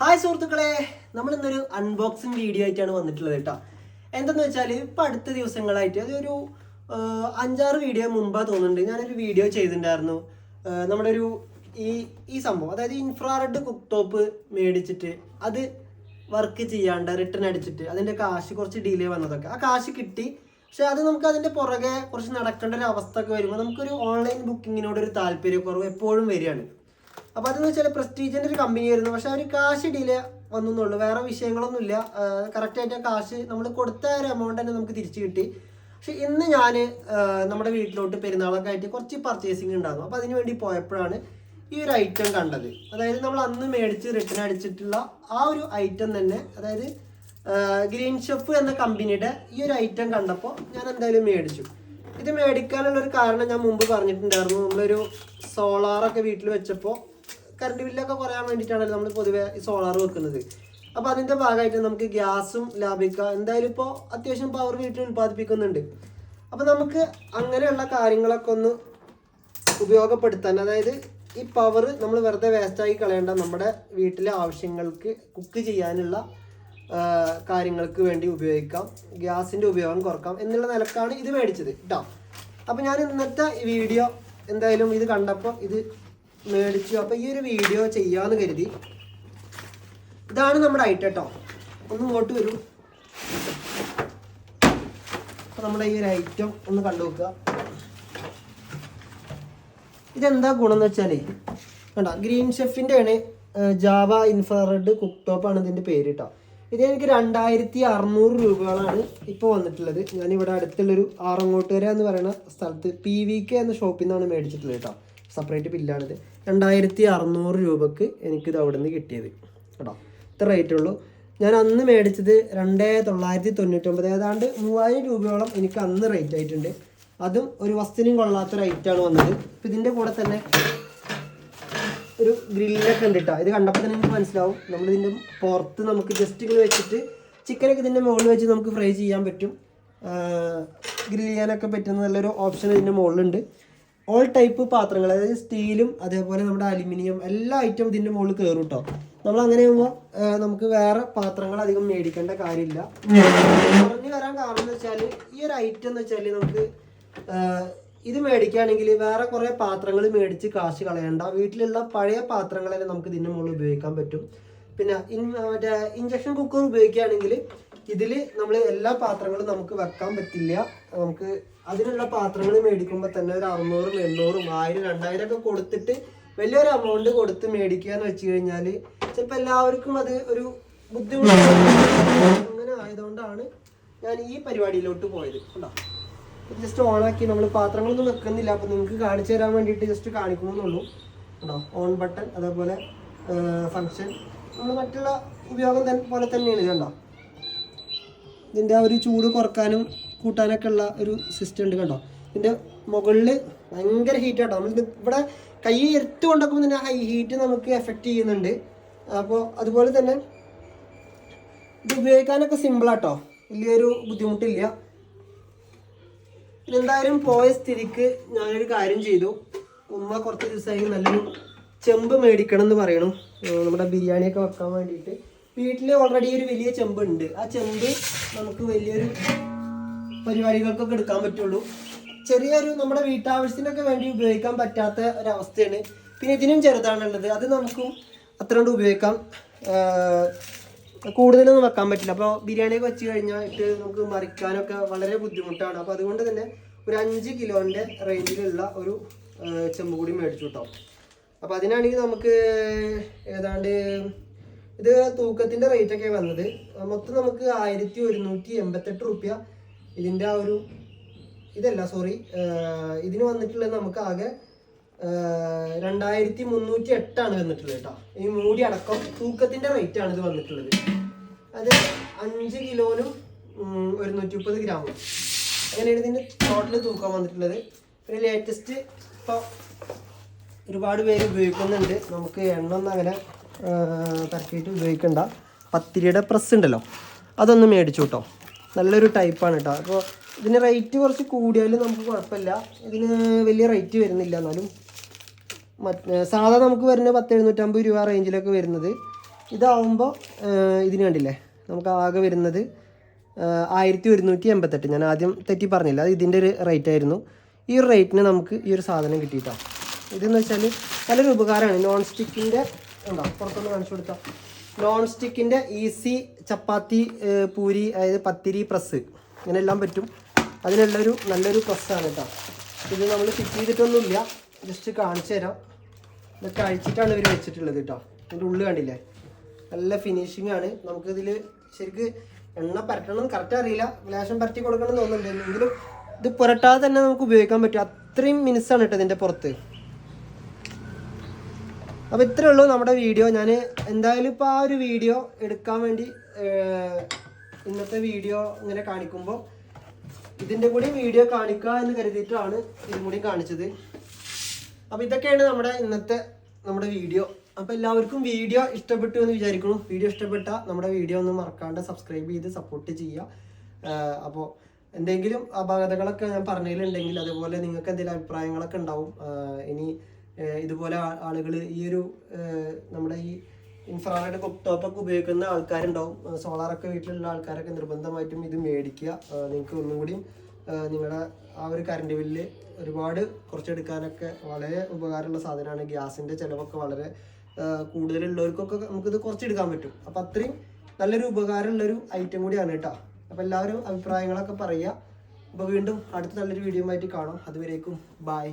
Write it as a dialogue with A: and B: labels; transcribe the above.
A: Hi സുഹൃത്തുക്കളെ നമ്മൾ ഇന്നൊരു അൺബോക്സിങ് വീഡിയോ ആയിട്ടാണ് വന്നിട്ടുള്ളത് കേട്ടോ. എന്തെന്ന് വെച്ചാൽ ഇപ്പോൾ അടുത്ത ദിവസങ്ങളായിട്ട് അതൊരു അഞ്ചാറ് വീഡിയോ മുമ്പാ തോന്നുന്നുണ്ട്. ഞാനൊരു വീഡിയോ ചെയ്തിട്ടുണ്ടായിരുന്നു. നമ്മുടെ ഒരു ഈ ഈ സംഭവം. അതായത് ഇൻഫ്രാറെഡ് കുക്ക് ടോപ്പ് മേടിച്ചിട്ട് അത് വർക്ക് ചെയ്യാണ്ട് റിട്ടേൺ അടിച്ചിട്ട് അതിന്റെ കാശ് കുറച്ച് ഡിലേ വന്നതൊക്കെ. ആ കാശ് കിട്ടി. പക്ഷെ അത് നമുക്ക് അതിന്റെ പുറകെ കുറച്ച് നടക്കേണ്ട ഒരു അവസ്ഥ ഒക്കെ വരുമ്പോൾ നമുക്കൊരു ഓൺലൈൻ ബുക്കിങ്ങിനോട് ഒരു താല്പര്യക്കുറവ് എപ്പോഴും വരികയാണ്. അപ്പോൾ അതെന്ന് വെച്ചാൽ പ്രസ്റ്റീജിന്റെ ഒരു കമ്പനി ആയിരുന്നു. പക്ഷേ അവർ കാശ് ഡിലേ വന്നുള്ളൂ വേറെ വിഷയങ്ങളൊന്നുമില്ല. കറക്റ്റായിട്ട് കാശ് നമ്മൾ കൊടുത്ത ഒരു എമൗണ്ട് തന്നെ നമുക്ക് തിരിച്ചു കിട്ടി. പക്ഷെ ഇന്ന് ഞാൻ നമ്മുടെ വീട്ടിലോട്ട് പെരുന്നാളൊക്കെ ആയിട്ട് കുറച്ച് പർച്ചേസിങ് ഉണ്ടാകും. അപ്പോൾ അതിന് വേണ്ടി പോയപ്പോഴാണ് ഈ ഒരു ഐറ്റം കണ്ടത്. അതായത് നമ്മൾ അന്ന് മേടിച്ച് റിട്ടേൺ അടിച്ചിട്ടുള്ള ആ ഒരു ഐറ്റം തന്നെ അതായത് ഗ്രീൻ ഷെഫ് എന്ന കമ്പനിയുടെ ഈ ഒരു ഐറ്റം കണ്ടപ്പോൾ ഞാൻ എന്തായാലും മേടിച്ചു. ഇത് മേടിക്കാനുള്ള ഒരു കാരണം ഞാൻ മുമ്പ് പറഞ്ഞിട്ടുണ്ടായിരുന്നു. നമ്മളൊരു സോളാറൊക്കെ വീട്ടിൽ വെച്ചപ്പോൾ കറണ്ട് ബില്ലൊക്കെ കുറയാൻ വേണ്ടിയിട്ടാണല്ലോ നമ്മൾ പൊതുവേ ഈ സോളാർ വെക്കുന്നത്. അപ്പോൾ അതിന്റെ ഭാഗമായിട്ട് നമുക്ക് ഗ്യാസും ലാഭിക്കാം എന്തായാലും ഇപ്പോൾ അത്യാവശ്യം പവർ വീട്ടിൽ ഉൽപ്പാദിപ്പിക്കുന്നുണ്ട്. അപ്പോൾ നമുക്ക് അങ്ങനെയുള്ള കാര്യങ്ങളൊക്കെ ഒന്ന് ഉപയോഗപ്പെടുത്താൻ അതായത് ഈ പവർ നമ്മൾ വെറുതെ വേസ്റ്റാക്കി കളയേണ്ട നമ്മുടെ വീട്ടിലെ ആവശ്യങ്ങൾക്ക് കുക്ക് ചെയ്യാനുള്ള കാര്യങ്ങൾക്ക് വേണ്ടി ഉപയോഗിക്കാം. ഗ്യാസിന്റെ ഉപയോഗം കുറക്കാം എന്നുള്ള നിലക്കാണ് ഇത് മേടിച്ചത്. കേട്ടോ അപ്പോൾ ഞാൻ ഇന്നത്തെ വീഡിയോ എന്തായാലും ഇത് കണ്ടപ്പോൾ ഇത് മേടിച്ചു. അപ്പോൾ ഈ ഒരു വീഡിയോ ചെയ്യാന്ന് കരുതി. ഇതാണ് നമ്മുടെ ഐറ്റം ഒന്ന് ഇങ്ങോട്ട് വരൂ. അപ്പോൾ നമ്മുടെ ഈ ഒരു ഐറ്റം ഒന്ന് കണ്ടു നോക്കുക. ഇതെന്താ ഗുണം എന്ന് വെച്ചാൽ കണ്ട ഗ്രീൻ ഷെഫിന്റെ ആണ് ജാവ ഇൻഫ്രാറെഡ് കുക്ക് ആണ് ഇതിന്റെ പേര് കേട്ടോ ഇത് എനിക്ക് രണ്ടായിരത്തി അറുന്നൂറ് രൂപകളാണ് ഇപ്പോൾ വന്നിട്ടുള്ളത്. ഞാൻ ഞാനിവിടെ അടുത്തുള്ളൊരു ആറങ്ങോട്ടുകര എന്ന് പറയുന്ന സ്ഥലത്ത് പി വി കെ എന്ന ഷോപ്പിൽ നിന്നാണ് മേടിച്ചിട്ടുള്ളത് കേട്ടോ സെപ്പറേറ്റ് ബില്ലാണിത് രണ്ടായിരത്തി അറുന്നൂറ് രൂപക്ക് എനിക്കിത് അവിടെ നിന്ന് കിട്ടിയത് കേട്ടോ. ഇത്ര റേറ്റ് ഉള്ളൂ. ഞാൻ അന്ന് മേടിച്ചത് രണ്ട് തൊള്ളായിരത്തി തൊണ്ണൂറ്റൊമ്പത് ഏതാണ്ട് മൂവായിരം രൂപയോളം എനിക്ക് അന്ന് റേറ്റ് ആയിട്ടുണ്ട്. അതും ഒരു വസ്തുവിനും കൊള്ളാത്ത റേറ്റാണ് വന്നത്. ഇപ്പം ഇതിന്റെ കൂടെ തന്നെ ഒരു ഗ്രില്ലൊക്കെ ഉണ്ട് കേട്ടോ ഇത് കണ്ടപ്പോൾ തന്നെ എനിക്ക് മനസ്സിലാവും. നമ്മളിതിന്റെ പുറത്ത് നമുക്ക് ജസ്റ്റ് ഇങ്ങനെ വെച്ചിട്ട് ചിക്കനൊക്കെ ഇതിന്റെ മുകളിൽ വെച്ച് നമുക്ക് ഫ്രൈ ചെയ്യാൻ പറ്റും. ഗ്രില്ല് ചെയ്യാനൊക്കെ പറ്റുന്ന നല്ലൊരു ഓപ്ഷൻ ഇതിന്റെ മുകളിലുണ്ട്. ഓൾ ടൈപ്പ് പാത്രങ്ങൾ അതായത് സ്റ്റീലും അതേപോലെ നമ്മുടെ അലുമിനിയം എല്ലാ ഐറ്റം ഇതിന്റെ മുകളിൽ കയറും കേട്ടോ നമ്മൾ അങ്ങനെ ആകുമ്പോൾ നമുക്ക് വേറെ പാത്രങ്ങൾ അധികം മേടിക്കേണ്ട കാര്യമില്ല. പറഞ്ഞു വരാൻ കാരണം എന്ന് വെച്ചാൽ ഈ ഒരു ഐറ്റം എന്ന് വെച്ചാൽ നമുക്ക് ഇത് മേടിക്കുകയാണെങ്കിൽ വേറെ കുറേ പാത്രങ്ങൾ മേടിച്ച് കാശ് കളയണ്ട. വീട്ടിലുള്ള പഴയ പാത്രങ്ങളെല്ലാം നമുക്ക് ഇതിന്റെ മുകളിൽ ഉപയോഗിക്കാൻ പറ്റും. പിന്നെ മറ്റേ ഇഞ്ചക്ഷൻ കുക്കർ ഉപയോഗിക്കുകയാണെങ്കിൽ ഇതിൽ നമ്മൾ എല്ലാ പാത്രങ്ങളും നമുക്ക് വെക്കാൻ പറ്റില്ല. നമുക്ക് അതിനുള്ള പാത്രങ്ങൾ മേടിക്കുമ്പോൾ തന്നെ ഒരു അറുന്നൂറും എണ്ണൂറും ആയിരം രണ്ടായിരം ഒക്കെ കൊടുത്തിട്ട് വലിയൊരു എമൗണ്ട് കൊടുത്ത് മേടിക്കുക എന്ന് വെച്ച് കഴിഞ്ഞാൽ ചിലപ്പോൾ എല്ലാവർക്കും അത് ഒരു ബുദ്ധിമുട്ട് അങ്ങനെ ആയതുകൊണ്ടാണ് ഞാൻ ഈ പരിപാടിയിലോട്ട് പോയത് കണ്ടോ ജസ്റ്റ് ഓണാക്കി നമ്മൾ പാത്രങ്ങളൊന്നും വെക്കുന്നില്ല. അപ്പോൾ നിങ്ങൾക്ക് കാണിച്ചു തരാൻ വേണ്ടിയിട്ട് ജസ്റ്റ് കാണിക്കുമെന്നുള്ളൂ കേട്ടോ. ഓൺ ബട്ടൺ അതേപോലെ ഫങ്ഷൻ നമ്മൾ മറ്റുള്ള ഉപയോഗം തന്നെ പോലെ തന്നെയാണ് കണ്ടോ. ഇതിന്റെ ആ ഒരു ചൂട് കുറക്കാനും കൂട്ടാനൊക്കെ ഉള്ള ഒരു സിസ്റ്റം ഉണ്ട് കേട്ടോ ഇതിന്റെ മുകളിൽ ഭയങ്കര ഹീറ്റ് ആട്ടോ. നമ്മൾ ഇവിടെ കൈ എടുത്തു കൊണ്ടൊക്കെ തന്നെ ഹൈ ഹീറ്റ് നമുക്ക് എഫക്റ്റ് ചെയ്യുന്നുണ്ട്. അപ്പോൾ അതുപോലെ തന്നെ ഇത് ഉപയോഗിക്കാനൊക്കെ സിമ്പിളാട്ടോ വലിയൊരു ബുദ്ധിമുട്ടില്ല. എന്തായാലും പോയ സ്ഥിതിക്ക് ഞാനൊരു കാര്യം ചെയ്തു. ഉമ്മ കുറച്ച് ദിവസമായി നല്ലൊരു ചെമ്പ് മേടിക്കണം എന്ന് പറയണു നമ്മുടെ ബിരിയാണിയൊക്കെ വെക്കാൻ വേണ്ടിയിട്ട്. വീട്ടിൽ ഓൾറെഡി ഒരു വലിയ ചെമ്പ് ഉണ്ട് ആ ചെമ്പ് നമുക്ക് വലിയൊരു പരിപാടികൾക്കൊക്കെ എടുക്കാൻ പറ്റുള്ളൂ. ചെറിയൊരു നമ്മുടെ വീട്ടാവശ്യത്തിനൊക്കെ വേണ്ടി ഉപയോഗിക്കാൻ പറ്റാത്ത ഒരവസ്ഥയാണ്. പിന്നെ ഇതിനും ചെറുതാണുള്ളത്. അത് നമുക്കും അത്ര കൊണ്ട് ഉപയോഗിക്കാം കൂടുതലൊന്നും വെക്കാൻ പറ്റില്ല. അപ്പോൾ ബിരിയാണിയൊക്കെ വെച്ച് കഴിഞ്ഞിട്ട് നമുക്ക് മറിക്കാനൊക്കെ വളരെ ബുദ്ധിമുട്ടാണ്. അപ്പോൾ അതുകൊണ്ട് തന്നെ ഒരു അഞ്ച് കിലോന്റെ റേഞ്ചിലുള്ള ഒരു ചെമ്പ് കൂടി മേടിച്ചു കിട്ടാം അപ്പോൾ അതിനാണെങ്കിൽ നമുക്ക് ഏതാണ്ട് ഇത് തൂക്കത്തിന്റെ റേറ്റൊക്കെ വന്നത്. മൊത്തം നമുക്ക് ആയിരത്തി ഒരുന്നൂറ്റി എൺപത്തെട്ട് റുപ്യ ഇതിന്റെ ആ ഒരു ഇതല്ല സോറി ഇതിന് വന്നിട്ടുള്ളത് നമുക്ക് ആകെ രണ്ടായിരത്തി മുന്നൂറ്റി എട്ടാണ് വന്നിട്ടുള്ളത് കേട്ടോ. ഈ മൂടി അടക്കം തൂക്കത്തിന്റെ ആണ് ഇത് വന്നിട്ടുള്ളത്. അത് അഞ്ച് കിലോനും ഒരുന്നൂറ്റി മുപ്പത് ഗ്രാമും. അങ്ങനെയാണ് ഇതിന്റെ ടോട്ടൽ തൂക്കം വന്നിട്ടുള്ളത്. പിന്നെ ലേറ്റസ്റ്റ് ഇപ്പോൾ ഒരുപാട് പേര് ഉപയോഗിക്കുന്നുണ്ട്. നമുക്ക് എണ്ണ ഒന്നും അങ്ങനെ തരക്കിയിട്ട് ഉപയോഗിക്കണ്ട. പത്തിരിയുടെ പ്രസ് ഉണ്ടല്ലോ. അതൊന്ന് മേടിച്ചു കേട്ടോ നല്ലൊരു ടൈപ്പാണ് കേട്ടോ അപ്പോൾ ഇതിന് റേറ്റ് കുറച്ച് കൂടിയാലും നമുക്ക് കുഴപ്പമില്ല. ഇതിന് വലിയ റേറ്റ് വരുന്നില്ല. എന്നാലും മറ്റ് സാധാ നമുക്ക് വരുന്ന പത്ത് എഴുന്നൂറ്റമ്പത് രൂപ റേഞ്ചിലൊക്കെ വരുന്നത്. ഇതാവുമ്പോൾ ഇതിന് കണ്ടില്ലേ? നമുക്ക് ആകെ വരുന്നത് ആയിരത്തി ഒരുന്നൂറ്റി എൺപത്തെട്ട് ഞാൻ ആദ്യം തെറ്റി പറഞ്ഞില്ല. അത് ഇതിന്റെ ഒരു റേറ്റ് ആയിരുന്നു. ഈ ഒരു റേറ്റിന് നമുക്ക് ഈ ഒരു സാധനം കിട്ടിയിട്ടോ. ഇതെന്ന് വെച്ചാൽ നല്ലൊരു ഉപകാരമാണ്. നോൺ സ്റ്റിക്കിന്റെ ഉണ്ടോ? പുറത്തൊന്ന് കാണിച്ചു കൊടുത്താൽ നോൺ സ്റ്റിക്കിന്റെ ഈസി ചപ്പാത്തി പൂരി അതായത് പത്തിരി പ്രസ് ഇങ്ങനെ എല്ലാം പറ്റും. അതിനുള്ളൊരു നല്ലൊരു പ്രസ്സാണ് കേട്ടോ ഇത് നമ്മൾ ഫിറ്റ് ചെയ്തിട്ടൊന്നുമില്ല. ജസ്റ്റ് കാണിച്ചു തരാം. ഇതൊക്കെ അഴിച്ചിട്ടാണ് ഇവർ വെച്ചിട്ടുള്ളത് കേട്ടോ ഇതിന്റെ ഉള്ളിൽ കണ്ടില്ലേ? നല്ല ഫിനിഷിംഗ് ആണ്. നമുക്കിതിൽ ശരിക്ക് എണ്ണ പരട്ടണം കറക്റ്റ് അറിയില്ല. ലേശം പരട്ടി കൊടുക്കണം എന്ന് തോന്നുന്നുണ്ട്. എങ്കിലും ഇത് പുരട്ടാതെ തന്നെ നമുക്ക് ഉപയോഗിക്കാൻ പറ്റും. അത്രയും മിനിസാണ് കേട്ടോ ഇതിന്റെ പുറത്ത്. അപ്പോൾ ഇത്രേ ഉള്ളൂ നമ്മുടെ വീഡിയോ. ഞാൻ എന്തായാലും ഇപ്പോൾ ആ ഒരു വീഡിയോ എടുക്കാൻ വേണ്ടി ഇന്നത്തെ വീഡിയോ ഇങ്ങനെ കാണിക്കുമ്പോൾ ഇതിന്റെ കൂടി വീഡിയോ കാണിക്കുക എന്ന് കരുതിയിട്ടാണ് ഇതും കൂടി കാണിച്ചത്. അപ്പോൾ ഇതൊക്കെയാണ് നമ്മുടെ ഇന്നത്തെ നമ്മുടെ വീഡിയോ. അപ്പോൾ എല്ലാവർക്കും വീഡിയോ ഇഷ്ടപ്പെട്ടു എന്ന് വിചാരിക്കുന്നു. വീഡിയോ ഇഷ്ടപ്പെട്ട നമ്മുടെ വീഡിയോ ഒന്ന് മറക്കാണ്ട് സബ്സ്ക്രൈബ് ചെയ്ത് സപ്പോർട്ട് ചെയ്യുക. അപ്പോൾ എന്തെങ്കിലും അപാകതകളൊക്കെ ഞാൻ പറഞ്ഞതിലുണ്ടെങ്കിൽ അതുപോലെ നിങ്ങൾക്ക് എന്തെങ്കിലും അഭിപ്രായങ്ങളൊക്കെ ഉണ്ടാവും. ഇനി ഇതുപോലെ ആളുകൾ ഈ ഒരു നമ്മുടെ ഈ ഇൻഫ്രാറെഡ് ടോപ്പൊക്കെ ഉപയോഗിക്കുന്ന ആൾക്കാരുണ്ടാവും. സോളാറൊക്കെ വീട്ടിലുള്ള ആൾക്കാരൊക്കെ നിർബന്ധമായിട്ടും ഇത് മേടിക്കുക. നിങ്ങൾക്ക് ഒന്നും കൂടിയും നിങ്ങളുടെ ആ ഒരു കറണ്ട് ബില്ല് ഒരുപാട് കുറച്ചെടുക്കാനൊക്കെ വളരെ ഉപകാരമുള്ള സാധനമാണ്. ഗ്യാസിന്റെ ചിലവൊക്കെ വളരെ കൂടുതലുള്ളവർക്കൊക്കെ നമുക്കിത് കുറച്ചെടുക്കാൻ പറ്റും. അപ്പം അത്രയും നല്ലൊരു ഉപകാരമുള്ളൊരു ഐറ്റം കൂടിയാണ് കേട്ടോ. അപ്പം എല്ലാവരും അഭിപ്രായങ്ങളൊക്കെ പറയുക. അപ്പോൾ വീണ്ടും അടുത്ത നല്ലൊരു വീഡിയോ ആയിട്ട് കാണാം. അതുവരേക്കും ബായ്